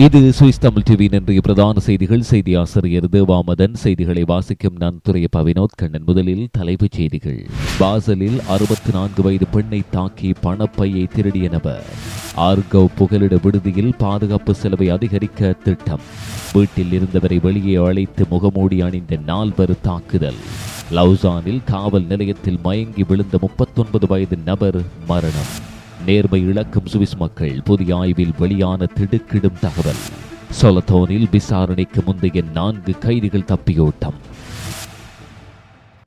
இது சுவிஸ் தமிழ் டிவியின் இன்றைய பிரதான செய்திகள். செய்தி ஆசிரியர் தேவாமதன் செய்திகளை வாசிக்கும் நான் துறைய பவினோத் கண்ணன் முதலில் தலைப்புச் செய்திகள். பாசலில் அறுபத்தி நான்கு வயது பெண்ணை தாக்கி பணப்பையை திருடிய நபர். ஆர்கவ் புகலிட விடுதியில் பாதுகாப்பு செலவை அதிகரிக்க திட்டம். வீட்டில் இருந்தவரை வெளியே அழைத்து முகமூடி அணிந்த நால்வர் தாக்குதல். லவுசானில் காவல் நிலையத்தில் மயங்கி விழுந்த முப்பத்தொன்பது வயது நபர் மரணம். நேர்மை இழக்கும் சுவிஸ் மக்கள் புதிய ஆய்வில் வெளியான திடுக்கிடும் தகவல். சொலத்தோனில் விசாரணைக்கு முந்தைய நான்கு கைதிகள் தப்பியோட்டம்.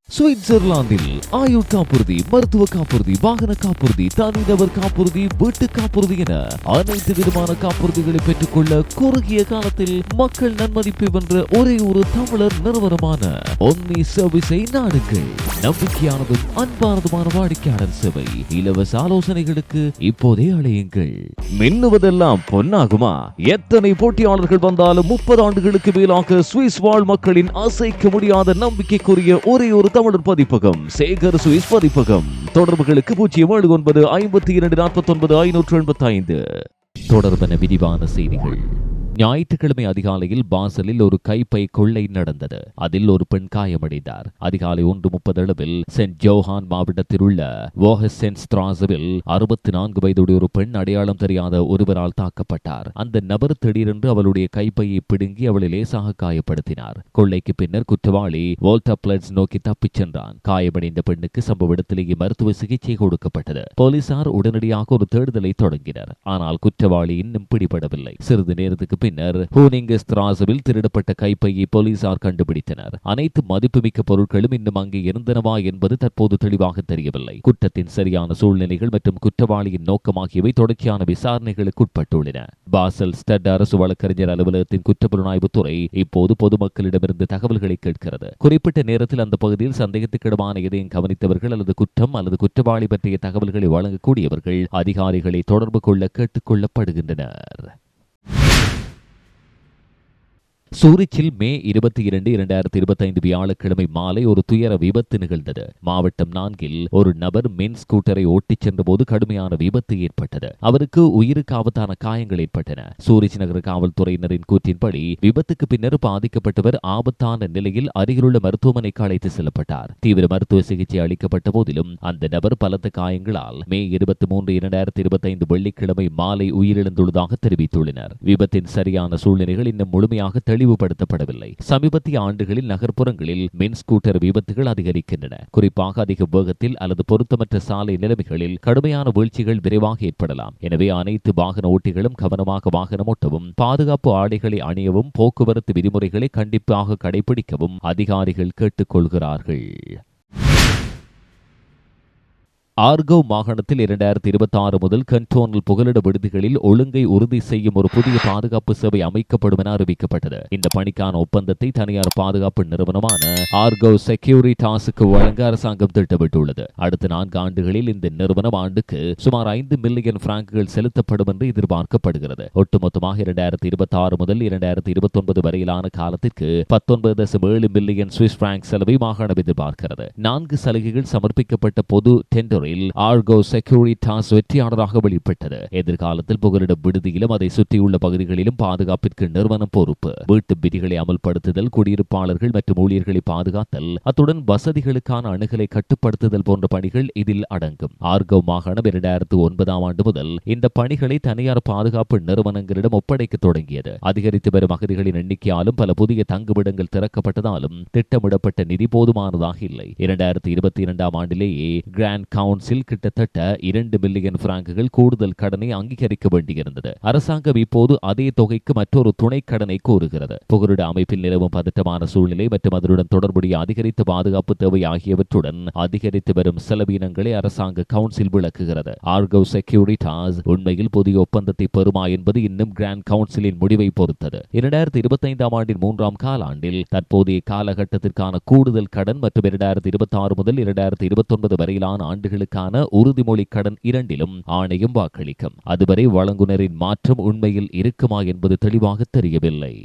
சுவிட்சர்லாந்தில் ஆயுள் காப்புறுதி மருத்துவ காப்புறுதி வாகன காப்புறுதி தனிநபர் காப்புறுதி வீட்டு காப்புறுதி என அனைத்து விதமான காப்புறுதிகளை பெற்றுக்கொள்ள குறுகிய காலத்தில் மக்கள் நன்மதிப்பை வென்ற ஒரே ஒரு தமிழர் நிறுவனமான சர்வீஸை நாடுங்கள். நம்பிக்கையானதும் அன்பானதுமான வாடிக்கையாளர் சேவை. இலவச ஆலோசனைகளுக்கு இப்போதே அழையுங்கள். மின்னுவதெல்லாம் பொன்னாகுமா? எத்தனை போட்டியாளர்கள் வந்தாலும் முப்பது ஆண்டுகளுக்கு மேலாக சுவிஸ் வாழ் மக்களின் அசைக்க முடியாத நம்பிக்கைக்குரிய ஒரே ஒரு தமிழர் பதிப்பகம் சேகர் சுவிஸ் பதிப்பகம். தொடர்புகளுக்கு பூஜ்ஜியம் ஏழு ஒன்பது ஐம்பத்தி இரண்டு நாற்பத்தி ஒன்பது ஐநூற்று எண்பத்தி ஐந்து தொடர்பென விரிவான செய்திகள். ஞாயிற்றுக்கிழமை அதிகாலையில் பாசலில் ஒரு கைப்பை கொள்ளை நடந்தது. அதில் ஒரு பெண் காயமடைந்தார். அதிகாலை ஒன்று முப்பது அளவில் சென்ட் ஜோஹான் மாவட்டத்தில் உள்ள வோஹசென் ஸ்திராசுவில் அறுபத்தி நான்கு வயதுடைய ஒரு பெண் அடையாளம் தெரியாத ஒருவரால் தாக்கப்பட்டார். அந்த நபர் திடீரென்று அவளுடைய கைப்பையை பிடுங்கி அவளை லேசாக காயப்படுத்தினார். கொள்ளைக்கு பின்னர் குற்றவாளி வோல்டா பிளட்ஸ் நோக்கி தப்பிச் சென்றான். காயமடைந்த பெண்ணுக்கு சம்பவ இடத்திலேயே மருத்துவ சிகிச்சை கொடுக்கப்பட்டது. போலீசார் உடனடியாக ஒரு தேடுதலை தொடங்கினர். ஆனால் குற்றவாளி இன்னும் பிடிபடவில்லை. சிறிது நேரத்துக்கு பின்னர் ஹூனிங்கஸ் திராசுவில் திருடப்பட்ட கைப்பையை போலீசார் கண்டுபிடித்தனர். அனைத்து மதிப்புமிக்க பொருட்களும் இன்னும் அங்கே இருந்தனவா என்பது தற்போது தெளிவாக தெரியவில்லை. குற்றத்தின் சரியான சூழ்நிலைகள் மற்றும் குற்றவாளியின் நோக்கம் ஆகியவை தொடர்ச்சியான விசாரணைகளுக்கு உட்பட்டுள்ளன. பாசல் ஸ்டட் அரசு வழக்கறிஞர் அலுவலகத்தின் குற்றப்புலனாய்வு துறை இப்போது பொதுமக்களிடமிருந்து தகவல்களை கேட்கிறது. குறிப்பிட்ட நேரத்தில் அந்த பகுதியில் சந்தேகத்துக்கிடமான எதையும் கவனித்தவர்கள் அல்லது குற்றம் அல்லது குற்றவாளி பற்றிய தகவல்களை வழங்கக்கூடியவர்கள் அதிகாரிகளை தொடர்பு கொள்ள கேட்டுக் கொள்ளப்படுகின்றனர். சூரிச்சில் மே இருபத்தி இரண்டு இரண்டாயிரத்தி இருபத்தி ஐந்து வியாழக்கிழமை மாலை ஒரு துயர விபத்து நிகழ்ந்தது. மாவட்டம் நான்கில் ஒரு நபர் மின் ஸ்கூட்டரை ஓட்டிச் சென்றபோது கடுமையான விபத்து ஏற்பட்டது. அவருக்கு உயிருக்கு ஆபத்தான காயங்கள் ஏற்பட்டன. சூரிச் நகர காவல்துறையினரின் கூற்றின்படி விபத்துக்கு பின்னர் பாதிக்கப்பட்டவர் ஆபத்தான நிலையில் அருகிலுள்ள மருத்துவமனைக்கு அழைத்து செல்லப்பட்டார். தீவிர மருத்துவ சிகிச்சை அளிக்கப்பட்ட போதிலும் அந்த நபர் பலத்த காயங்களால் மே இருபத்தி மூன்று இரண்டாயிரத்தி இருபத்தி ஐந்து வெள்ளிக்கிழமை மாலை உயிரிழந்துள்ளதாக தெரிவித்துள்ளனர். விபத்தின் சரியான சூழ்நிலைகள் இன்னும் முழுமையாக தெளிவுபடுத்தப்படவில்லை. சமீபத்திய ஆண்டுகளில் நகர்ப்புறங்களில் மின் ஸ்கூட்டர் விபத்துகள் அதிகரிக்கின்றன. குறிப்பாக அதிக வேகத்தில் அல்லது பொருத்தமற்ற சாலை நிலைமைகளில் கடுமையான வீழ்ச்சிகள் விரைவாக ஏற்படலாம். எனவே அனைத்து வாகன ஓட்டிகளும் கவனமாக வாகனம் ஓட்டவும் பாதுகாப்பு ஆடைகளை அணியவும் போக்குவரத்து விதிமுறைகளை கண்டிப்பாக கடைபிடிக்கவும் அதிகாரிகள் கேட்டுக்கொள்கிறார்கள். ஆர்கோ மாகாணத்தில் இரண்டாயிரத்தி இருபத்தி ஆறு முதல் கண்டோனல் புகலிட விடுதிகளில் ஒழுங்கை உறுதி செய்யும் ஒரு புதிய பாதுகாப்பு சேவை அமைக்கப்படும் என அறிவிக்கப்பட்டது. இந்த பணிக்கான ஒப்பந்தத்தை தனியார் பாதுகாப்பு நிறுவனமான ஆர்கோ செக்யூரிட்டாஸுக்கு வழங்க அரசாங்கம் திட்டமிட்டுள்ளது. அடுத்த நான்கு ஆண்டுகளில் இந்த நிறுவனம் ஆண்டுக்கு சுமார் ஐந்து மில்லியன் பிராங்குகள் செலுத்தப்படும் என்று எதிர்பார்க்கப்படுகிறது. ஒட்டுமொத்தமாக இரண்டாயிரத்தி இருபத்தி ஆறு முதல் இரண்டாயிரத்தி இருபத்தி ஒன்பது வரையிலான காலத்திற்கு பத்தொன்பது தசம் ஏழு மில்லியன் சுவிஸ் பிராங்க் செலவை மாகாணம் எதிர்பார்க்கிறது. நான்கு சலுகைகள் சமர்ப்பிக்கப்பட்ட பொது டெண்டர் போரில் ஆர்கோ செக்யூரிட்டாஸ் வெற்றியாளராக வெளிப்பட்டது. எதிர்காலத்தில் புகலிட விடுதியிலும் அதை சுற்றியுள்ள பகுதிகளிலும் பாதுகாப்பிற்கு நிறுவனம் பொறுப்பு. வீட்டு விதிகளை அமல்படுத்துதல் குடியிருப்பாளர்கள் மற்றும் ஊழியர்களை பாதுகாத்தல் அத்துடன் வசதிகளுக்கான அணுகலை கட்டுப்படுத்துதல் போன்ற பணிகள் இதில் அடங்கும். ஆர்கோ மாகாணம் இரண்டாயிரத்து ஒன்பதாம் ஆண்டு முதல் இந்த பணிகளை தனியார் பாதுகாப்பு நிறுவனங்களிடம் ஒப்படைக்க தொடங்கியது. அதிகரித்து வரும் அகதிகளின் எண்ணிக்கையாலும் பல புதிய தங்குமிடங்கள் திறக்கப்பட்டதாலும் திட்டமிடப்பட்ட நிதி போதுமானதாக இல்லை. இரண்டாயிரத்தி இருபத்தி இரண்டாம் ஆண்டிலேயே கிராண்ட் கவுண்ட் கவுன்சில் கிட்டத்தட்ட இரண்டு பில்லியன் பிராங்குகள் கூடுதல் கடனை அங்கீகரிக்க வேண்டியிருந்தது. அரசாங்கம் இப்போது அதே தொகைக்கு மற்றொரு துணை கடனை கோருகிறது. புகலிட அமைப்பில் நிலவும் பதட்டமான சூழ்நிலை மற்றும் அதனுடன் தொடர்புடைய அதிகரித்த பாதுகாப்பு தேவை ஆகியவற்றுடன் அதிகரித்து வரும் செலவினங்களை அரசாங்க கவுன்சில் விளக்குகிறது. ஆர்கவ் செக்யூரிட்டாஸ் உண்மையில் புதிய ஒப்பந்தத்தை பெறுமா என்பது இன்னும் கிராண்ட் கவுன்சிலின் முடிவை பொறுத்தது. இரண்டாயிரத்தி இருபத்தி ஐந்தாம் ஆண்டின் மூன்றாம் காலாண்டில் தற்போதைய காலகட்டத்திற்கான கூடுதல் கடன் மற்றும் இரண்டாயிரத்தி இருபத்தி ஆறு முதல் இரண்டாயிரத்தி இருபத்தி ஒன்பது வரையிலான ஆண்டுகளில் ஆண்டுகளுக்கான உறுதிமொழி கடன் இரண்டிலும் ஆணையம் வாக்களிக்கும். அதுவரை வழங்குனரின் மாற்றம் உண்மையில் இருக்குமா என்பது தெளிவாக தெரியவில்லை.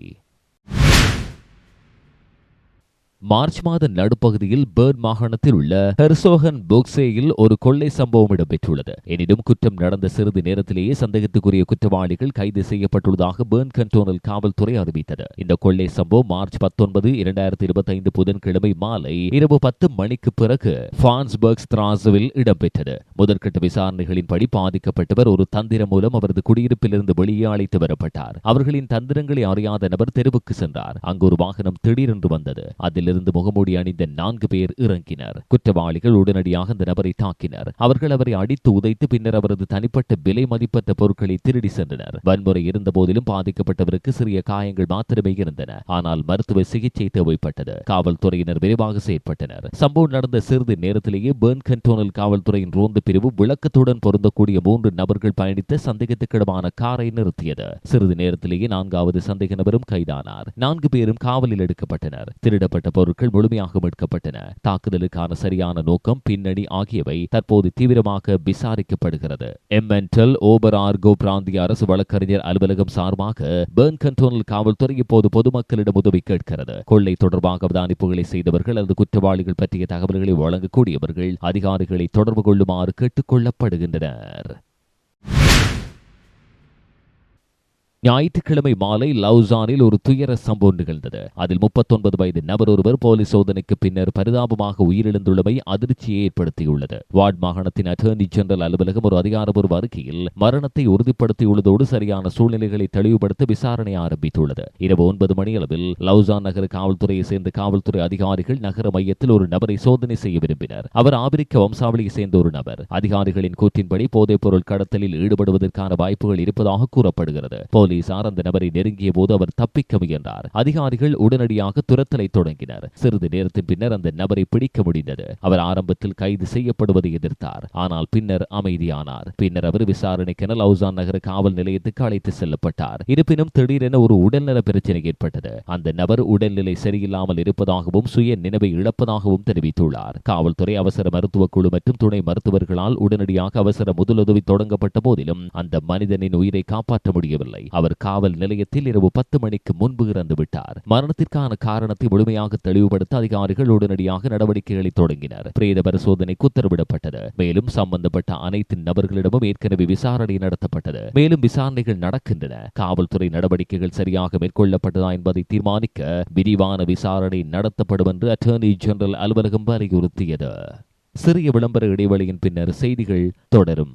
மார்ச் மாத நடுப்பகுதியில் பேர்ன் மாகாணத்தில் உள்ள ஹெர்சோகன் போக்சேயில் ஒரு கொள்ளை சம்பவம் இடம்பெற்றுள்ளது. எனினும் குற்றம் நடந்த சிறிது நேரத்திலேயே சந்தேகத்துக்குரிய குற்றவாளிகள் கைது செய்யப்பட்டுள்ளதாக பேர்ன் கண்டோனல் காவல்துறை அறிவித்தது. இந்த கொள்ளை சம்பவம் மார்ச் பத்தொன்பது இரண்டாயிரத்தி இருபத்தி ஐந்து புதன்கிழமை மாலை இரவு பத்து மணிக்கு பிறகு ஃபான்ஸ்பர்க் ஸ்திராசுவில் இடம்பெற்றது. முதற்கட்ட விசாரணைகளின்படி பாதிக்கப்பட்டவர் ஒரு தந்திரம் மூலம் அவரது குடியிருப்பிலிருந்து வெளியே அழைத்து வரப்பட்டார். அவர்களின் தந்திரங்களை அறியாத நபர் தெருவுக்கு சென்றார். அங்கு ஒரு வாகனம் திடீரென்று வந்தது. அதில் இருந்து முகமூடி அணிந்த நான்கு பேர் இறங்கினர். குற்றவாளிகள் உடனடியாக அந்த நபரை தாக்கினர். அவர்கள் அவரை அடித்து உதைத்து பின்னர் அவரது தனிப்பட்ட விலை மதிப்பற்ற பொருட்களை திருடி சென்றனர். வன்முறை இருந்த போதிலும் பாதிக்கப்பட்டவருக்கு சிறிய காயங்கள் மாத்திரமே இருந்தன. ஆனால் மருத்துவ சிகிச்சை தேவைப்பட்டது. காவல்துறையினர் விரைவாக செயற்பட்டனர். சம்பவம் நடந்த சிறிது நேரத்திலேயே பேர்ன் கண்டோனல் காவல்துறையின் ரோந்து பிரிவு விளக்கத்துடன் பொருந்தக்கூடிய மூன்று நபர்கள் பயணித்த சந்தேகத்துக்கிடமான காரை நிறுத்தியது. சிறிது நேரத்திலேயே நான்காவது சந்தேக நபரும் கைதானார். நான்கு பேரும் காவலில் எடுக்கப்பட்டனர். திருடப்பட்ட பொருட்கள் முழுமையாக மீட்கப்பட்டன. தாக்குதலுக்கான சரியான நோக்கம் பின்னணி ஆகியவை தற்போது தீவிரமாக விசாரிக்கப்படுகிறது. எம்மென்டல் ஓபர் ஆர்கோ பிராந்திய அரசு வழக்கறிஞர் அலுவலகம் சார்பாக பேர்ன் கண்டோனல் காவல்துறை இப்போது பொதுமக்களிடம் உதவி கேட்கிறது. கொள்ளை தொடர்பாக அவதானிப்புகளை செய்தவர்கள் அல்லது குற்றவாளிகள் பற்றிய தகவல்களை வழங்கக்கூடியவர்கள் அதிகாரிகளை தொடர்பு கொள்ளுமாறு கேட்டுக் கொள்ளப்படுகின்றனர். ஞாயிற்றுக்கிழமை மாலை லவுசானில் ஒரு துயர சம்பவம் நிகழ்ந்தது. அதில் முப்பத்தொன்பது வயது நபர் ஒருவர் போலீஸ் சோதனைக்கு பின்னர் பரிதாபமாக உயிரிழந்துள்ளமை அதிர்ச்சியை ஏற்படுத்தியுள்ளது. வார்ட் மாகாணத்தின் அட்டர்னி ஜெனரல் அலுவலகம் ஒரு அதிகாரப்பூர்வ அறிக்கையில் மரணத்தை உறுதிப்படுத்தியுள்ளதோடு சரியான சூழ்நிலைகளை தெளிவுபடுத்த விசாரணை ஆரம்பித்துள்ளது. இரவு ஒன்பது மணியளவில் லவுசான் நகர காவல்துறையை சேர்ந்த காவல்துறை அதிகாரிகள் நகர மையத்தில் ஒரு நபரை சோதனை செய்ய விரும்பினர். அவர் ஆபிரிக்க வம்சாவளியை சேர்ந்த ஒரு நபர். அதிகாரிகளின் கூற்றின்படி போதைப் பொருள் கடத்தலில் ஈடுபடுவதற்கான வாய்ப்புகள் இருப்பதாக கூறப்படுகிறது. போலீசார் அந்த நபரை நெருங்கிய போது அவர் தப்பிக்க முயன்றார். அதிகாரிகள் உடனடியாக துரத்தலை தொடங்கினர். சிறிது நேரத்தின் பின்னர் அந்த நபரை பிடிக்க முடிந்தது. அவர் ஆரம்பத்தில் கைது செய்யப்படுவதை எதிர்த்தார். ஆனால் பின்னர் அமைதியானார். பின்னர் அவர் விசாரணைக்கென லவுசான் நகர காவல் நிலையத்துக்கு அழைத்து செல்லப்பட்டார். இருப்பினும் திடீரென ஒரு உடல்நல பிரச்சனை ஏற்பட்டது. அந்த நபர் உடல்நிலை சரியில்லாமல் இருப்பதாகவும் சுய நினைவை இழப்பதாகவும் தெரிவித்துள்ளார். காவல்துறை அவசர மருத்துவ குழு மற்றும் துணை மருத்துவர்களால் உடனடியாக அவசர முதலுதவி தொடங்கப்பட்ட போதிலும் அந்த மனிதனின் உயிரை காப்பாற்ற முடியவில்லை. அவர் காவல் நிலையத்தில் இரவு பத்து மணிக்கு முன்பு இறந்து விட்டார். மரணத்திற்கான காரணத்தை முழுமையாக தெளிவுபடுத்த அதிகாரிகள் உடனடியாக நடவடிக்கைகளை தொடங்கினர். பிரேத பரிசோதனைக்கு உத்தரவிடப்பட்டது. மேலும் சம்பந்தப்பட்ட அனைத்து நபர்களிடமும் ஏற்கனவே விசாரணை நடத்தப்பட்டது. மேலும் விசாரணைகள் நடக்கின்றன. காவல்துறை நடவடிக்கைகள் சரியாக மேற்கொள்ளப்பட்டதா என்பதை தீர்மானிக்க விரிவான விசாரணை நடத்தப்படும் என்று அட்டர்னி ஜெனரல் அலுவலகம் வலியுறுத்தியது. சிறிய விளம்பர இடைவெளியின் பின்னர் செய்திகள் தொடரும்.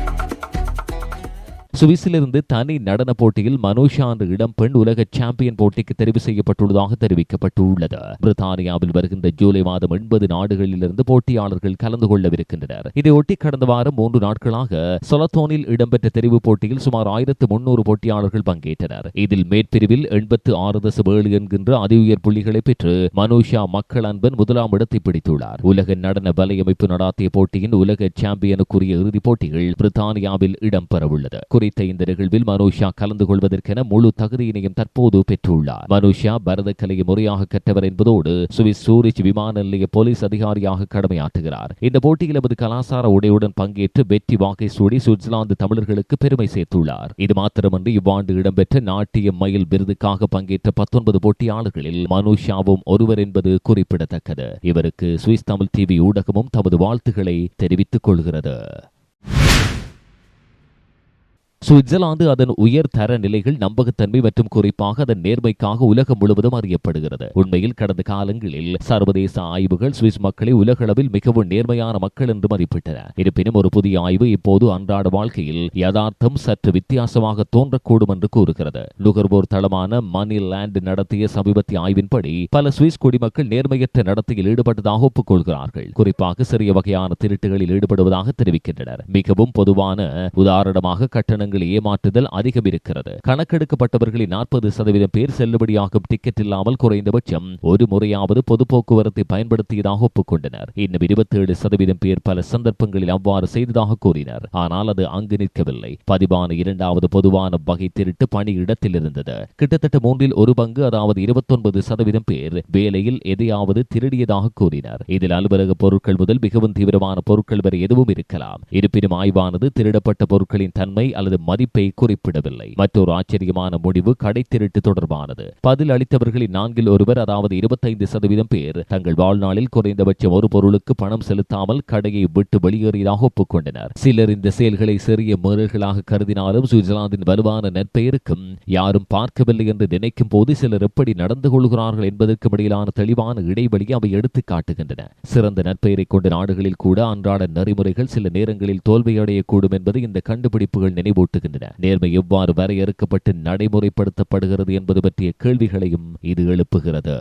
சுவிஸிலிருந்து தனி நடன போட்டியில் மனோஷா இடம் பெண் உலக சாம்பியன் போட்டிக்கு தெரிவு செய்யப்பட்டுள்ளதாக தெரிவிக்கப்பட்டுள்ளது. பிரித்தானியாவில் வருகின்ற ஜூலை மாதம் எண்பது நாடுகளிலிருந்து போட்டியாளர்கள் கலந்து கொள்ளவிருக்கின்றனர். இதையொட்டி கடந்த வாரம் மூன்று நாட்களாக சொலத்தோனில் இடம்பெற்ற தெரிவு போட்டியில் சுமார் ஆயிரத்து முன்னூறு போட்டியாளர்கள் பங்கேற்றனர். இதில் மேற்பிரிவில் எண்பத்து ஆறு தசம் ஏழு என்கின்ற அதி உயர் புள்ளிகளை பெற்று மனோஷா மக்கள் அன்பன் முதலாம் இடத்தை பிடித்துள்ளார். உலக நடன வலையமைப்பு நடாத்திய போட்டியின் உலக சாம்பியனுக்குரிய இறுதிப் போட்டிகள் பிரித்தானியாவில் இடம்பெறவுள்ளது. குறித்த இந்த நிகழ்வில் மனோஷா கலந்து கொள்வதற்கென முழு தகுதியினையும் தற்போது பெற்றுள்ளார். மனோஷா பரதக்கலையை முறையாக கற்றவர் என்பதோடு சுவிஸ் சூரிச் விமான நிலைய போலீஸ் அதிகாரியாக கடமையாற்றுகிறார். இந்த போட்டியில் எமது கலாசார உடையுடன் பங்கேற்று வெற்றி வாக்கை சூடி சுவிட்சர்லாந்து தமிழர்களுக்கு பெருமை சேர்த்துள்ளார். இது மாத்திரமன்றி இவ்வாண்டு இடம்பெற்ற நாட்டிய மயில் விருதுக்காக பங்கேற்ற பத்தொன்பது போட்டியாளர்களில் மனுஷாவும் ஒருவர் என்பது குறிப்பிடத்தக்கது. இவருக்கு சுவிஸ் தமிழ் டிவி ஊடகமும் தமது வாழ்த்துக்களை தெரிவித்துக் கொள்கிறது. சுவிட்சர்லாந்து அதன் உயர் தர நிலைகள் நம்பகத்தன்மை மற்றும் குறிப்பாக அதன் நேர்மைக்காக உலகம் முழுவதும் அறியப்படுகிறது. உண்மையில் கடந்த காலங்களில் சர்வதேச ஆய்வுகள் சுவிஸ் மக்களை உலகளவில் மிகவும் நேர்மையான மக்கள் என்று மதிப்பிட்டன. இருப்பினும் ஒரு புதிய ஆய்வு இப்போது அன்றாட வாழ்க்கையில் யதார்த்தம் சற்று வித்தியாசமாக தோன்றக்கூடும் என்று கூறுகிறது. நுகர்வோர் தளமான மணி லேண்ட் நடத்திய சமீபத்திய ஆய்வின்படி பல சுவிஸ் குடிமக்கள் நேர்மையற்ற நடத்தையில் ஈடுபட்டதாக ஒப்புக்கொள்கிறார்கள். குறிப்பாக சிறிய வகையான திருட்டுகளில் ஈடுபடுவதாக தெரிவிக்கின்றனர். மிகவும் பொதுவான உதாரணமாக கட்டணங்கள் ஏமாற்றுதல் அதிகம் இருக்கிறது. கணக்கெடுக்கப்பட்டவர்களில் நாற்பது சதவீதம் பேர் செல்லுபடியாகும் டிக்கெட் இல்லாமல் குறைந்தபட்சம் ஒரு முறையாவது பொது போக்குவரத்தை பயன்படுத்தியதாக ஒப்புக்கொண்டனர். இன்னும் இருபத்தி ஏழு சதவீதம் பேர் பல சந்தர்ப்பங்களில் அவ்வாறு செய்ததாக கூறினர். ஆனால் அது அங்கு நிற்கவில்லை. பதிவான இரண்டாவது பொதுவான வகை திருட்டு பணி இடத்தில் இருந்தது. கிட்டத்தட்ட மூன்றில் ஒரு பங்கு அதாவது இருபத்தொன்பது சதவீதம் பேர் வேலையில் எதையாவது திருடியதாக கூறினர். இதில் அலுவலக பொருட்கள் முதல் மிகவும் தீவிரமான பொருட்கள் வரை எதுவும் இருக்கலாம். இருப்பினும் ஆய்வானது திருடப்பட்ட பொருட்களின் தன்மை அல்லது மதிப்பை குறிப்பிடவில்லை. மற்றொரு ஆச்சரியமான முடிவு கடை திருட்டு தொடர்பானது. பதில் அளித்தவர்களின் நான்கில் ஒருவர் அதாவது இருபத்தைந்து சதவீதம் பேர் தங்கள் வாழ்நாளில் குறைந்தபட்சம் ஒரு பொருளுக்கு பணம் செலுத்தாமல் கடையை விட்டு வெளியேறியதாக ஒப்புக்கொண்டனர். சிலர் இந்த செயல்களை சிறிய மீறல்களாக கருதினாலும் சுவிட்சர்லாந்தின் வலுவான நற்பெயருக்கும் யாரும் பார்க்கவில்லை என்று நினைக்கும் போது சிலர் எப்படி நடந்து கொள்கிறார்கள் என்பதற்கு இடையிலான தெளிவான இடைவெளி அவை எடுத்துக் காட்டுகின்றன. சிறந்த நற்பெயரை கொண்ட நாடுகளில் கூட அன்றாட நெறிமுறைகள் சில நேரங்களில் தோல்வியடையக்கூடும் என்பது இந்த கண்டுபிடிப்புகள் நினைவூட்டுகின்றன நேர்மை எவ்வாறு வரையறுக்கப்பட்டு நடைமுறைப்படுத்தப்படுகிறது என்பது பற்றிய கேள்விகளையும் இது எழுப்புகிறது.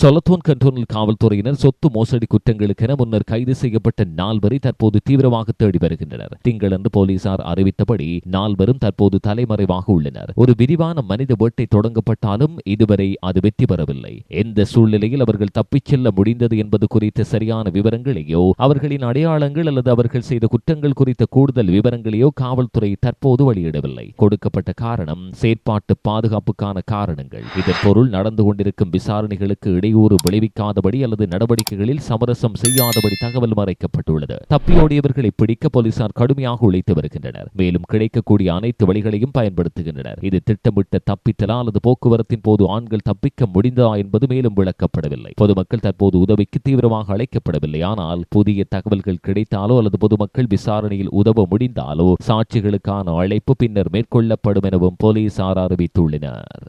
சொலத்தோன் கண்டோனல் காவல்துறையினர் சொத்து மோசடி குற்றங்களுக்கென முன்னர் கைது செய்யப்பட்ட நால்வரை தற்போது தீவிரமாக தேடி வருகின்றனர். திங்களன்று போலீசார் அறிவித்தபடி நால்வரும் தற்போது தலைமறைவாக உள்ளனர். ஒரு விரிவான மனித வேட்டை தொடங்கப்பட்டாலும் இதுவரை அது வெற்றி பெறவில்லை. எந்த சூழ்நிலையில் அவர்கள் தப்பிச் செல்ல முடிந்தது என்பது குறித்த சரியான விவரங்களையோ அவர்களின் அடையாளங்கள் அல்லது அவர்கள் செய்த குற்றங்கள் குறித்த கூடுதல் விவரங்களையோ காவல்துறை தற்போது வெளியிடவில்லை. கொடுக்கப்பட்ட காரணம் செயற்பாட்டு பாதுகாப்புக்கான காரணங்கள். இதன் பொருள் நடந்து கொண்டிருக்கும் விசாரணைகளுக்கு இடையூறு விளைவிக்காதபடி அல்லது நடவடிக்கைகளில் சமரசம் செய்யாதபடி தகவல் மறைக்கப்பட்டுள்ளது. தப்பியோடியவர்களை பிடிக்க போலீசார் கடுமையாக உழைத்து வருகின்றனர். மேலும் கிடைக்கக்கூடிய அனைத்து வழிகளையும் பயன்படுத்துகின்றனர். இது திட்டமிட்ட தப்பித்தலா அல்லது போக்குவரத்தின் போது ஆண்கள் தப்பிக்க முடிந்ததா என்பது மேலும் விளக்கப்படவில்லை. பொதுமக்கள் தற்போது உதவிக்கு தீவிரமாக அழைக்கப்படவில்லை. ஆனால் புதிய தகவல்கள் கிடைத்தாலோ அல்லது பொதுமக்கள் விசாரணையில் உதவ முடிந்தாலோ சாட்சிகளுக்கான அழைப்பு பின்னர் மேற்கொள்ளப்படும் எனவும் போலீசார் அறிவித்துள்ளனர்.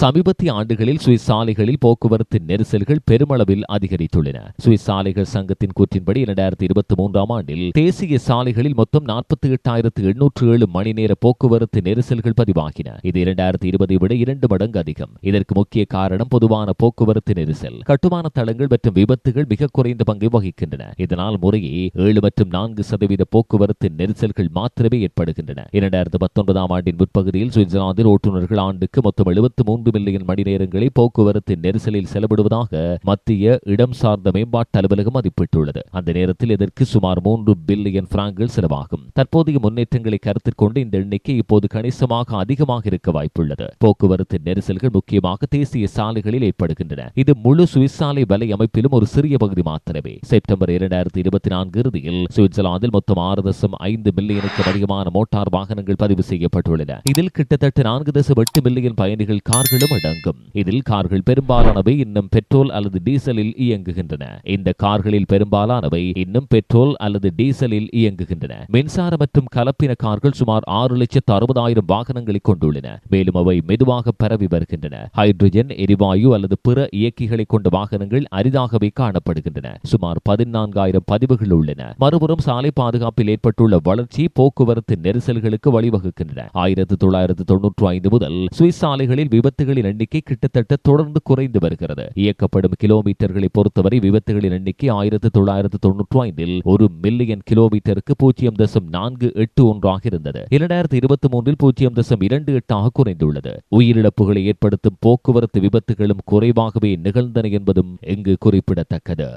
சமீபத்திய ஆண்டுகளில் சுவிஸ் சாலைகளில் போக்குவரத்து நெரிசல்கள் பெருமளவில் அதிகரித்துள்ளன. சுவிஸ் சாலைகள் சங்கத்தின் கூற்றின்படி இரண்டாயிரத்தி இருபத்தி மூன்றாம் ஆண்டில் தேசிய சாலைகளில் மொத்தம் நாற்பத்தி எட்டாயிரத்து எண்ணூற்று ஏழு மணி நேர போக்குவரத்து நெரிசல்கள் பதிவாகின. இது இரண்டாயிரத்தி இருபதை விட இரண்டு மடங்கு அதிகம். இதற்கு முக்கிய காரணம் பொதுவான போக்குவரத்து நெரிசல். கட்டுமான தளங்கள் மற்றும் விபத்துகள் மிக குறைந்த பங்கை வகிக்கின்றன. இதனால் முறையே ஏழு மற்றும் நான்கு சதவீத போக்குவரத்து நெரிசல்கள் மாத்திரமே ஏற்படுகின்றன. இரண்டாயிரத்து பத்தொன்பதாம் ஆண்டின் முற்பகுதியில் சுவிட்சர்லாந்தில் ஓட்டுநர்கள் ஆண்டுக்கு மொத்தம் எழுபத்து மூன்று ஐந்து மில்லியன் மணி நேரங்களை போக்குவரத்து நெரிசலில் செலவிடுவதாக மத்திய இடம் சார்ந்த மேம்பாட்டு அலுவலகம் மதிப்பிட்டுள்ளது. அந்த நேரத்தில் இதற்கு சுமார் மூன்று பில்லியன் பிராங்குகள் செலவாகும். தற்போதைய முன்னேற்றங்களை கருத்தில் கொண்டு இந்த எண்ணிக்கை இப்போது கணிசமாக அதிகமாக இருக்க வாய்ப்புள்ளது. போக்குவரத்து நெரிசல்கள் முக்கியமாக தேசிய சாலைகளில் ஏற்படுகின்றன. இது முழு சுவிஸ் சாலை வலை அமைப்பிலும் ஒரு சிறிய பகுதி மாத்திரமே. செப்டம்பர் இரண்டாயிரத்தி இருபத்தி நான்கு இறுதியில் சுவிட்சர்லாந்தில் மொத்தம் ஆறு தசம் ஐந்து மில்லியனுக்கு அதிகமான மோட்டார் வாகனங்கள் பதிவு செய்யப்பட்டுள்ளன. இதில் கிட்டத்தட்ட நான்கு தசம் எட்டு மில்லியன் பயணிகள் கார்கள் கார்களும் அடங்கும். இதில் கார்கள் பெரும்பாலானவை இன்னும் பெட்ரோல் அல்லது டீசலில் இயங்குகின்றன. இந்த கார்களில் பெரும்பாலானவை இன்னும் பெட்ரோல் அல்லது டீசலில் இயங்குகின்றன. மின்சார மற்றும் கலப்பின கார்கள் சுமார் ஆறு லட்சத்து அறுபதாயிரம் வாகனங்களை கொண்டுள்ளன. மேலும் அவை மெதுவாக பரவி வருகின்றன. ஹைட்ரஜன் எரிவாயு அல்லது பிற இயக்கிகளை கொண்ட வாகனங்கள் அரிதாகவே காணப்படுகின்றன. சுமார் பதினான்காயிரம் பதிவுகள் உள்ளன. மறுபுறம் சாலை பாதுகாப்பில் ஏற்பட்டுள்ள வளர்ச்சி போக்குவரத்து நெரிசல்களுக்கு வழிவகுக்கின்றன. ஆயிரத்தி தொள்ளாயிரத்து தொன்னூற்று ஐந்து முதல் சுவிஸ் சாலைகளில் விபத்துகள் விபத்துகளின் எண்ணிக்கை கிட்டத்தட்ட தொடர்ந்து குறைந்து வருகிறது. இயக்கப்படும் கிலோமீட்டர்களை பொறுத்தவரை விபத்துகளின் எண்ணிக்கை ஆயிரத்து தொள்ளாயிரத்து தொன்னூற்று ஐந்தில் ஒரு மில்லியன் கிலோமீட்டருக்கு பூஜ்ஜியம் தசம் நான்கு எட்டு ஒன்றாக இருந்தது இரண்டாயிரத்தி இருபத்தி மூன்றில் பூஜ்ஜியம் தசம் இரண்டு எட்டாக குறைந்துள்ளது. உயிரிழப்புகளை ஏற்படுத்தும் போக்குவரத்து விபத்துகளும் குறைவாகவே நிகழ்ந்தன என்பதும் இங்கு குறிப்பிடத்தக்கது.